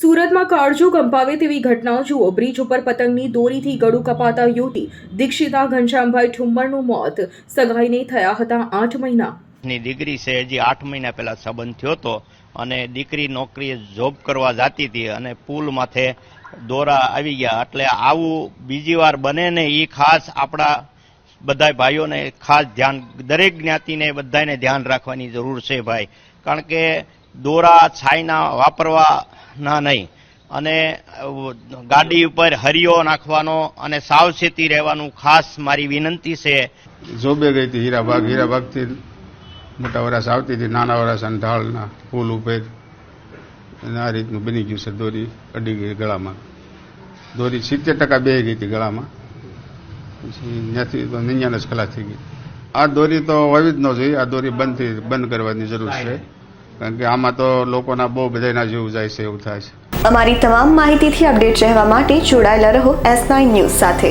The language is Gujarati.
સુરતમાં કાળજો કંપાવે તેવી ઘટનાઓ જુઓ. બ્રિજ ઉપર પતંગની દોરીથી ગળું કપાતા યુવતી દીક્ષિતા ઘનશ્યામભાઈ ઠુમ્મરનું મોત. સગાઈને થયા હતા આઠ મહિના. દીકરી છે, હજી આઠ મહિના પહેલા સંબંધ થયો હતો અને દીકરી નોકરીએ જોબ કરવા જતી હતી અને પુલ માથે દોરા આવી ગયા. એટલે આવું બીજી વાર બને ને એ ખાસ આપણા બધા ભાઈઓને ખાસ ધ્યાન, દરેક જ્ઞાતિને બધાને ધ્યાન રાખવાની જરૂર છે ભાઈ. કારણ કે દોરા છાઈના વાપરવાના નહીં. અને ગાડી ઉપર હરિયો નાખવાનો અને સાવચેતી રહેવાનું ખાસ મારી વિનંતી છે. જોબે ગઈ હતી હીરાબાગ હીરાબાગથી મોટા વરાસ આવતી હતી, નાના વરાસ અને ઢાળના પુલ ઉપર. અને આ રીતનું બની ગયું છે દોરી અડી ગઈ ગળામાં. દોરી સિત્તેર ટકા બે ગઈ હતી ગળામાં. પછી ત્યાંથી તો નિન્યાનસ ખલાસ થઈ ગઈ. આ દોરી તો હોવી જ ન જોઈએ, આ દોરી બંધ બંધ કરવાની જરૂર છે. કારણ કે આમાં તો લોકોના બહુ બધાના જીવ જાય છે એવું થાય છે. અમારી તમામ માહિતીથી અપડેટ રહેવા માટે જોડાયેલા રહો એસ નાઇન ન્યૂઝ સાથે.